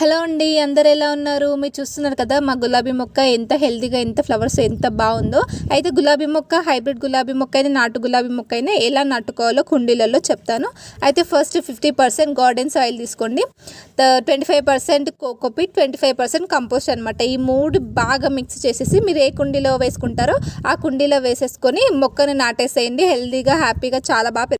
Hello అండి అందరు ఎలా ఉన్నారు? మీరు చూస్తున్నారు కదా మా గులాబీ మొక్క ఎంత హెల్తీగా ఎంత ఫ్లవర్స్ ఎంత బాగుందో. అయితే గులాబీ మొక్క హైబ్రిడ్ గులాబీ మొక్క అయినా నాటు గులాబీ మొక్క అయినా ఎలా నాటుకోవాలో కుండీలలో చెప్తాను. అయితే first fifty percent garden soil తీసుకోండి. Twenty five percent cocopeat twenty five percent compost అనమాట ఈ మూడు బాగా మిక్స్ చేసేసి మీరు ఏ కుండీలో వేసుకుంటారో ఆ కుండీలో వేసేసుకొని మొక్కను నాటేసేయండి. హెల్తీగా హ్యాపీగా చాలా బాగా